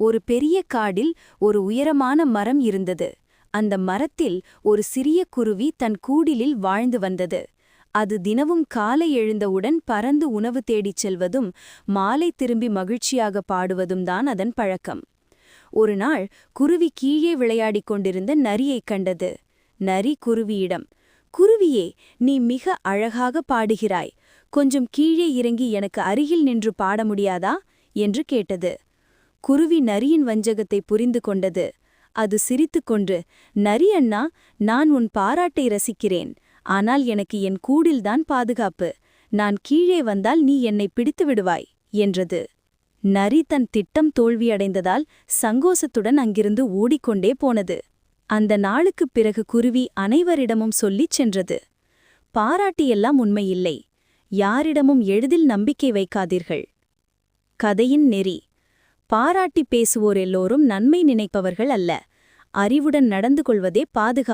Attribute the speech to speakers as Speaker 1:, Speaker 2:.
Speaker 1: ஒரு பெரிய காடில் ஒரு உயரமான மரம் இருந்தது. அந்த மரத்தில் ஒரு சிறிய குருவி தன் கூடிலில் வாழ்ந்து வந்தது. அது தினமும் காலை எழுந்தவுடன் பறந்து உணவு தேடிச் செல்வதும் மாலை திரும்பி மகிழ்ச்சியாக பாடுவதும் தான் அதன் பழக்கம். ஒரு நாள் குருவி கீழே விளையாடிக் கொண்டிருந்த நரியைக் கண்டது. நரி குருவியிடம் குருவியே நீ மிக அழகாக பாடுகிறாய். கொஞ்சம் கீழே இறங்கி எனக்கு அருகில் நின்று பாட முடியாதா? என்று கேட்டது. குருவி நரியின் வஞ்சகத்தை புரிந்து கொண்டது. அது சிரித்துக்கொண்டு நரி அண்ணா நான் உன் பாராட்டை ரசிக்கிறேன். ஆனால் எனக்கு என் கூடில்தான் பாதுகாப்பு. நான் கீழே வந்தால் நீ என்னை பிடித்து விடுவாய் என்றது. நரி தன் திட்டம் தோல்வியடைந்ததால் சங்கோசத்துடன் அங்கிருந்து ஓடிக்கொண்டே போனது. அந்த நாளுக்குப் பிறகு குருவி அனைவரிடமும் சொல்லிச் சென்றது. பாராட்டியெல்லாம் உண்மையில்லை. யாரிடமும் எளிதில் நம்பிக்கை வைக்காதீர்கள். கதையின் நெறி. பாராட்டி பேசுவோர் எல்லோரும் நன்மை நினைப்பவர்கள் அல்ல. அறிவுடன் நடந்து கொள்வதே பாதுகா